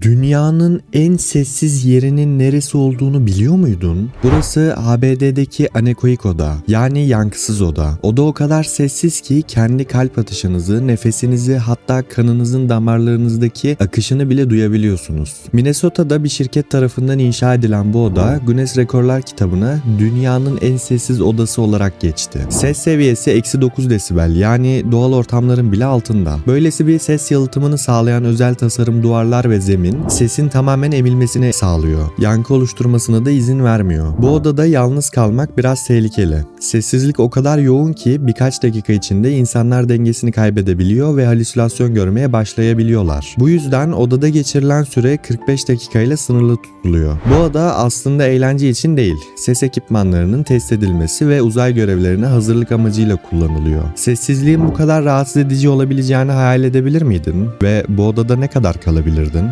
Dünyanın en sessiz yerinin neresi olduğunu biliyor muydun? Burası ABD'deki anekoik oda yani yankısız oda. Oda o kadar sessiz ki kendi kalp atışınızı, nefesinizi hatta kanınızın damarlarınızdaki akışını bile duyabiliyorsunuz. Minnesota'da bir şirket tarafından inşa edilen bu oda Guinness Rekorlar kitabına dünyanın en sessiz odası olarak geçti. Ses seviyesi eksi 9 desibel yani doğal ortamların bile altında. Böylesi bir ses yalıtımını sağlayan özel tasarım duvarlar ve zemin sesin tamamen emilmesini sağlıyor. Yankı oluşturmasına da izin vermiyor. Bu odada yalnız kalmak biraz tehlikeli. Sessizlik o kadar yoğun ki birkaç dakika içinde insanlar dengesini kaybedebiliyor ve halüsinasyon görmeye başlayabiliyorlar. Bu yüzden odada geçirilen süre 45 dakikayla sınırlı tutuluyor. Bu oda aslında eğlence için değil, ses ekipmanlarının test edilmesi ve uzay görevlerine hazırlık amacıyla kullanılıyor. Sessizliğin bu kadar rahatsız edici olabileceğini hayal edebilir miydin? Ve bu odada ne kadar kalabilirdin?